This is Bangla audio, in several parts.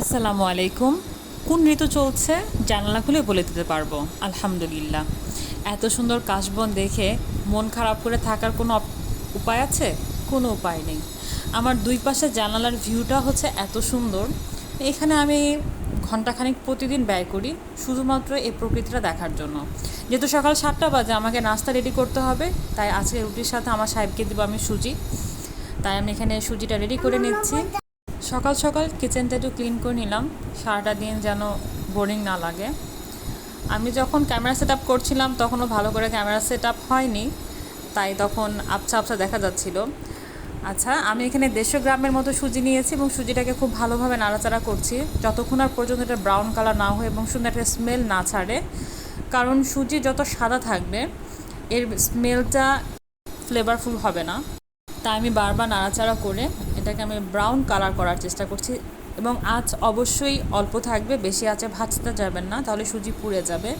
আসসালামু আলাইকুম। কোন ঋতু চলছে? জানালা খুলে বলে দিতে পারব। আলহামদুলিল্লাহ। এত সুন্দর কাশবন দেখে মন খারাপ করে থাকার কোনো উপায় আছে? কোনো উপায় নেই। আমার দুই পাশে জানালার ভিউটা হচ্ছে এত সুন্দর। এখানে আমি ঘন্টাখানিক প্রতিদিন ব্যয় করি, শুধুমাত্র এই প্রকৃতিটা দেখার জন্য। যেহেতু সকাল সাতটা বাজে, আমাকে নাস্তা রেডি করতে হবে, তাই আজকে রুটির সাথে আমার সাহেবকে দেবো আমি সুজি। তাই আমি এখানে সুজিটা রেডি করে নিচ্ছি। সকাল সকাল কিচেনটা একটু ক্লিন করে নিলাম। সারাটা দিন যেন বোরিং না লাগে। আমি যখন ক্যামেরা সেট আপ করছিলাম, তখনও ভালো করে ক্যামেরা সেট আপ হয়নি। তাই তখন আবছা আবছা দেখা যাচ্ছিল। আচ্ছা আমি এখানে দেড়শো গ্রামের মতো সুজি নিয়েছি এবং সুজিটাকে খুব ভালোভাবে নাড়াচাড়া করছি। যতক্ষণ আর পর্যন্ত এটা ব্রাউন কালার না হয় এবং সুন্দর একটা স্মেল না ছাড়ে, কারণ সুজি যত সাদা থাকবে, এর স্মেলটা ফ্লেভারফুল হবে না। তাই আমি বারবার নাড়াচাড়া করে এটাকে আমি ব্রাউন কালার করার চেষ্টা করছি এবং আঁচ অবশ্যই অল্প থাকবে, বেশি আঁচে ভাজতে যাবেন না, তাহলে সুজি পুড়ে যাবে।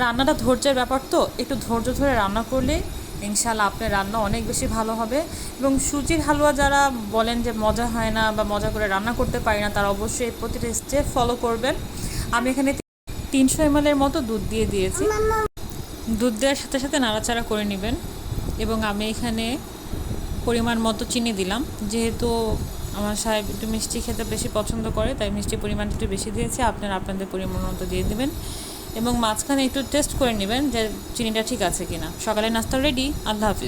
রান্নাটা ধৈর্যের ব্যাপার তো, একটু ধৈর্য ধরে রান্না করলে ইনশাল্লাহ আপনার রান্না অনেক বেশি ভালো হবে এবং সুজির হালুয়া যারা বলেন যে মজা হয় না বা মজা করে রান্না করতে পারি না, তারা অবশ্যই প্রতিটা স্টেপ ফলো করবেন। আমি এখানে তিনশো এমএলের মতো দুধ দিয়ে দিয়েছি। দুধ দেওয়ার সাথে সাথে নাড়াচাড়া করে নেবেন এবং আমি এখানে পরিমাণ মতো চিনি দিলাম। যেহেতু আমার সাহেব একটু মিষ্টি খেতে বেশি পছন্দ করে, তাই মিষ্টির পরিমাণটা একটু বেশি দিয়েছি। আপনারা আপনাদের পরিমাণ মতো দিয়ে দেবেন এবং মাঝখানে একটু টেস্ট করে নেবেন যে চিনিটা ঠিক আছে কিনা। সকালে নাস্তা রেডি আল্লাহ হাফিজ।